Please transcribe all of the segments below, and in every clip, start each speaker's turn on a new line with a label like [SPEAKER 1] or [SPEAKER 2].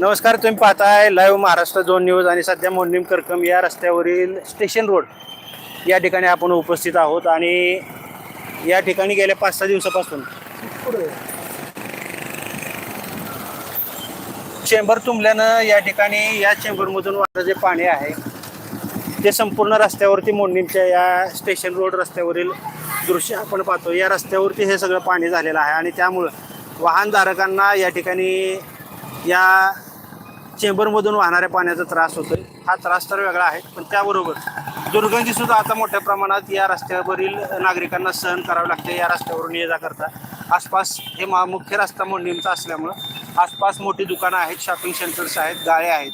[SPEAKER 1] नमस्कार तुम्ही पाहताय लाईव्ह महाराष्ट्र झोन न्यूज आणि सध्या मोडणीम करकम या रस्त्यावरील स्टेशन रोड या ठिकाणी आपण उपस्थित आहोत आणि या ठिकाणी गेल्या पाच सहा दिवसापासून चेंबर तुंबल्यानं या ठिकाणी या चेंबरमधून वाहतं जे पाणी आहे ते संपूर्ण रस्त्यावरती मोडणीमच्या या स्टेशन रोड रस्त्यावरील दृश्य आपण पाहतो या रस्त्यावरती हे सगळं पाणी झालेलं आहे आणि त्यामुळं वाहनधारकांना या ठिकाणी या चेंबरमधून वाहणाऱ्या पाण्याचा त्रास होतोय. हा त्रास तर वेगळा आहे पण त्याबरोबर दुर्गंधी सुद्धा आता मोठ्या प्रमाणात या रस्त्यावरील नागरिकांना सहन करावं लागते या रस्त्यावरून ये जा करता. आसपास हे मा मुख्य रस्ता मोंडींचा असल्यामुळं आसपास मोठी दुकानं आहेत शॉपिंग सेंटर्स आहेत गाळे आहेत.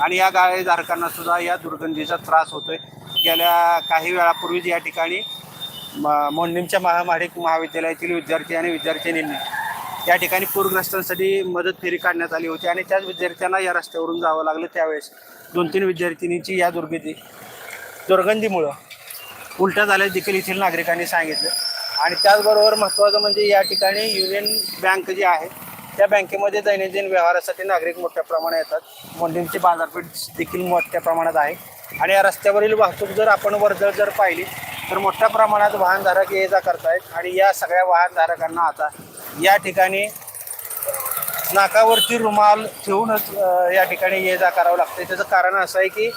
[SPEAKER 1] आणि या गाळेधारकांना सुद्धा या दुर्गंधीचा त्रास होतोय. गेल्या काही वेळापूर्वीच या ठिकाणी म- महामाडिक महाविद्यालयातील विद्यार्थी आणि विद्यार्थिनींनी या ठिकाणी पूरग्रस्तांसाठी मदत फेरी काढण्यात आली होती आणि त्याच विद्यार्थ्यांना या रस्त्यावरून जावं लागलं. त्यावेळेस दोन तीन विद्यार्थिनींची या दुर्गती दुर्गंधीमुळं उलट्या झाल्या देखील येथील नागरिकांनी सांगितलं. आणि त्याचबरोबर महत्त्वाचं म्हणजे या ठिकाणी युनियन बँक जी आहे त्या बँकेमध्ये दैनंदिन व्यवहारासाठी नागरिक मोठ्या प्रमाणात येतात. मोंडींची बाजारपेठ देखील मोठ्या प्रमाणात आहे. आणि या रस्त्यावरील वाहतूक जर आपण वर्दळ जर पाहिली तर मोठ्या प्रमाणात वाहनधारक ये जा करतायत. आणि या सगळ्या वाहनधारकांना आता या ठिकाणी नाकावरती रुमाल ठेवूनच या ठिकाणी ये जा करावं लागतं त्याचं कारण असं आहे की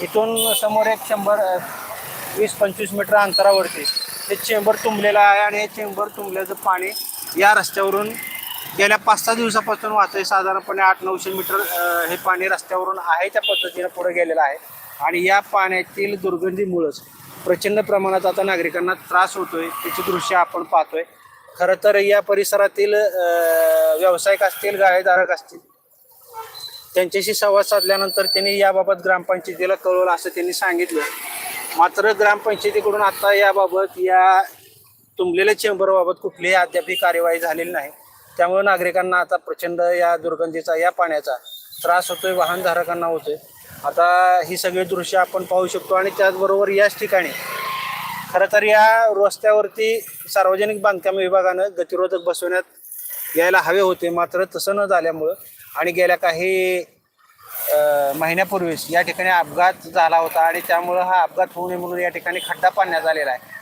[SPEAKER 1] इथून समोर एक शंभर वीस पंचवीस मीटर अंतरावरती ते चेंबर तुंबलेलं आहे आणि हे चेंबर तुंबल्याचं पाणी या रस्त्यावरून गेल्या पाच सहा दिवसापासून वाचते साधारणपणे आठ नऊशे मीटर हे पाणी रस्त्यावरून आहे त्या पद्धतीनं पुढे गेलेलं आहे. आणि या पाण्यातील दुर्गंधीमुळंच प्रचंड प्रमाणात आता नागरिकांना त्रास होतोय. त्याची दृश्य आपण पाहतोय. खरं तर या परिसरातील व्यावसायिक असतील गाळेधारक असतील त्यांच्याशी संवाद साधल्यानंतर त्यांनी याबाबत ग्रामपंचायतीला कळवलं असं त्यांनी सांगितलं. मात्र ग्रामपंचायतीकडून आता याबाबत या तुंबलेल्या चेंबरबाबत कुठलीही अद्याप कार्यवाही झालेली नाही. त्यामुळे नागरिकांना आता प्रचंड या दुर्गंधीचा या पाण्याचा त्रास होतोय वाहनधारकांना होतोय. आता ही सगळी दृश्य आपण पाहू शकतो आणि त्याचबरोबर याच ठिकाणी खरं तर या रस्त्यावरती सार्वजनिक बांधकाम विभागानं गतिरोधक बसवण्यात यायला हवे होते मात्र तसं न झाल्यामुळं आणि गेल्या काही महिन्यापूर्वीच या ठिकाणी अपघात झाला होता आणि त्यामुळं हा अपघात होऊ नये म्हणून या ठिकाणी खड्डा पाडण्यात आलेला आहे.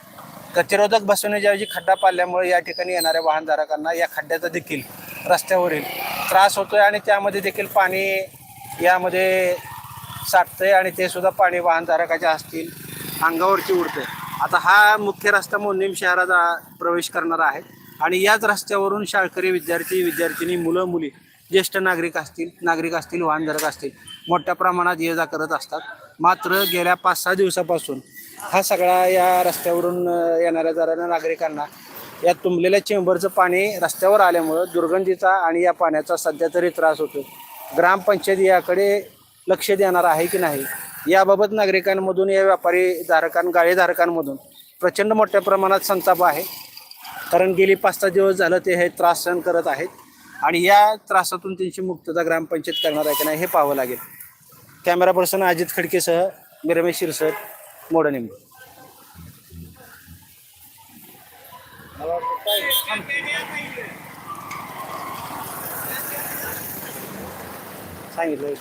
[SPEAKER 1] गतिरोधक बसवण्याच्याऐवजी खड्डा पाडल्यामुळे या ठिकाणी येणाऱ्या वाहनधारकांना या खड्ड्याचा देखील रस्त्यावरील त्रास होतोय आणि त्यामध्ये देखील पाणी यामध्ये साठतंय आणि ते सुद्धा पाणी वाहनधारकाच्या असतील अंगावरती उडतंय. आता हा मुख्य रस्ता मोडणीम शहराचा प्रवेश करणारा आहे. आणि याच रस्त्यावरून शाळकरी विद्यार्थी विद्यार्थिनी मुलं मुली ज्येष्ठ नागरिक असतील नागरिक असतील वाहनधारक असतील मोठ्या प्रमाणात ये जा करत असतात. मात्र गेल्या पाच सहा दिवसापासून हा सगळा या रस्त्यावरून येणाऱ्या जाणाऱ्या नागरिकांना या तुंबलेल्या चेंबरचं पाणी रस्त्यावर आल्यामुळं दुर्गंधीचा आणि या पाण्याचा सध्या तरी त्रास होतो ग्रामपंचायत याकडे लक्ष देणार आहे की नाही? याबाबत नागरिकांमधून या व्यापारी धारकां गाळेधारकांमधून प्रचंड मोठ्या प्रमाणात संताप आहे. कारण गेली पाच सहा दिवस झालं ते हे त्रास सहन करत आहेत. आणि या त्रासातून त्यांची मुक्तता ग्रामपंचायत करणार आहे की नाही हे पाहावं लागेल. कॅमेरा पर्सन अजित खडकेसह मी रमेश शिरसट मोडनिंब सांगितलं